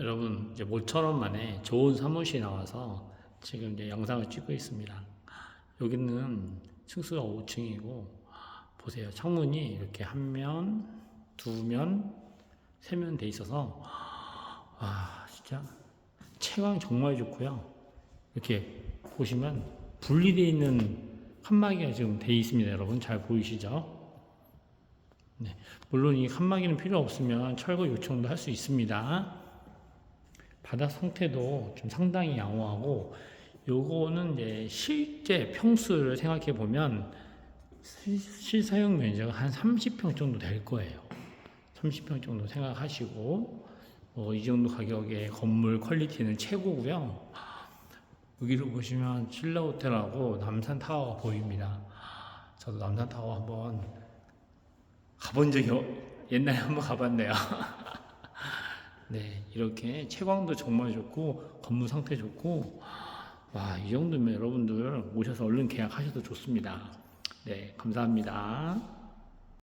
여러분 이제 모처럼 만에 좋은 사무실에 나와서 지금 이제 영상을 찍고 있습니다. 여기는 층수가 5층이고 보세요. 창문이 이렇게 한 면, 두 면, 세 면 돼 있어서 와 진짜 채광 정말 좋고요. 이렇게 보시면 분리되어 있는 칸막이가 지금 돼 있습니다. 여러분 잘 보이시죠? 네, 물론 이 칸막이는 필요 없으면 철거 요청도 할 수 있습니다. 바닥 상태도 좀 상당히 양호하고 요거는 이제 실제 평수를 생각해 보면 실- 실사용 면적은 한 30평 정도 될 거예요. 30평 정도 생각하시고 어, 이 정도 가격에 건물 퀄리티는 최고고요. 여기를 보시면 신라 호텔하고 남산 타워가 보입니다. 저도 남산 타워 한번 가본 적이 어- 옛날에 한번 가봤네요. 네, 이렇게 채광도 정말 좋고 건물 상태 좋고 와, 이 정도면 여러분들 오셔서 얼른 계약하셔도 좋습니다. 네, 감사합니다.